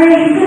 very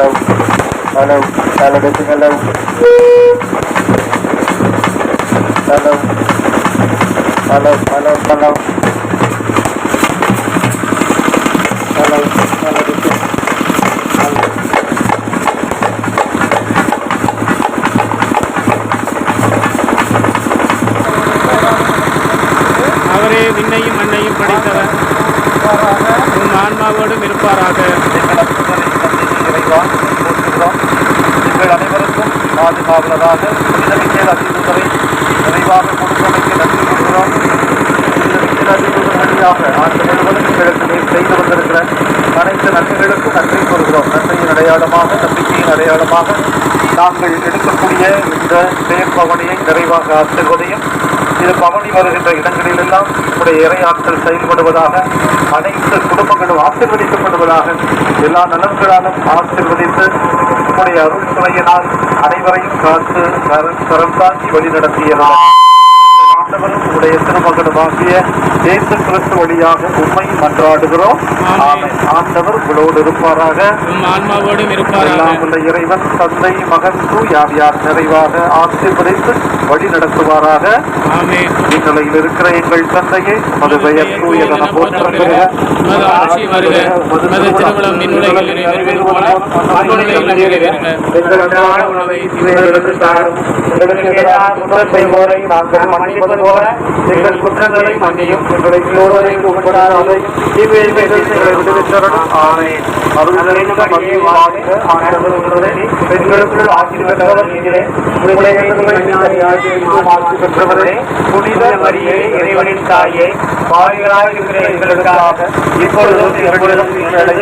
hello, hello, hello, this hello. Hello, hello, hello, hello. Hello, hello, this hello. அவரே விண்ணையும் மண்ணையும் படைத்தவர் உன் ஆன்மாவோடும் இருப்பாராக आज मुकाबला है सभी खेल अच्छी तो सभी रविवार में फ़ोटो करने के दस मिनट हो रहा है खेल अच्छी आप है। आज मैंने इससे नर्सिंग रेडर को அடையாளமாக நம்பிக்கையின் அடையாளமாக நாங்கள் எடுக்கக்கூடிய இந்த செயற்பவனியை நிறைவாக ஆசிர்வதையும் இது பவனி வருகின்ற இடங்களிலெல்லாம் உடைய இறையாற்றல் செயல்படுவதாக அனைத்து குடும்பங்களும் ஆசிர்வதிக்கப்படுவதாக எல்லா நலன்களாலும் ஆசிர்வதித்து உடைய அருள் துணையினால் அனைவரையும் காத்து கரம் கரம் தாங்கி வழி ஆண்டவரும் உடைய திருமகனுமாகிய இயேசு கிறிஸ்து வழியாக உண்மை மன்றாடுகிறோம். ஆண்டவர் உங்களோடு இருப்பாராக. எல்லாம் உள்ள இறைவன் தந்தை மகன் தூயாவியார் நிறைவாக ஆசீர்வதித்து வழி நடத்துவாராக ஆமென். நிலையில் இருக்கிற எங்கள் தந்தையை மது பெயர் தூயதன எங்களுக்கு செய்வோரை நாங்கள் மன்னிப்பது போல எங்கள் குற்றங்களை மன்னியும். எங்களை சோதனைக்கு உட்படாதவை நீங்களே. உங்களுடைய ஆட்சி பெற்றவரே புனித மரியே இறைவனின் தாயே பாவிகளாக இருக்கிற எங்களுக்காக இப்பொழுதும் எப்பொழுதும்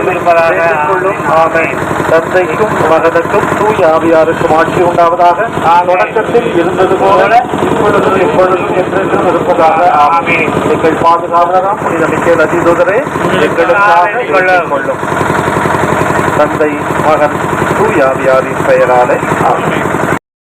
இருப்பதாக ஆமே தந்தைக்கும் மகனுக்கும் தூய ஆவியாருக்கும் ஆட்சி உண்டாவதாக தொடக்கத்தில் இருந்தது போல இப்பொழுதும் எப்பொழுதும் என்றென்றும் இருப்பதாக ஆமே எங்கள் பாதுகாவலராம் புனித மிக்கேல் அதிதூதரே எங்களுக்காக கொள்ளும். தந்தை மகன் தூய ஆவியாரின் பெயராலே ஆமே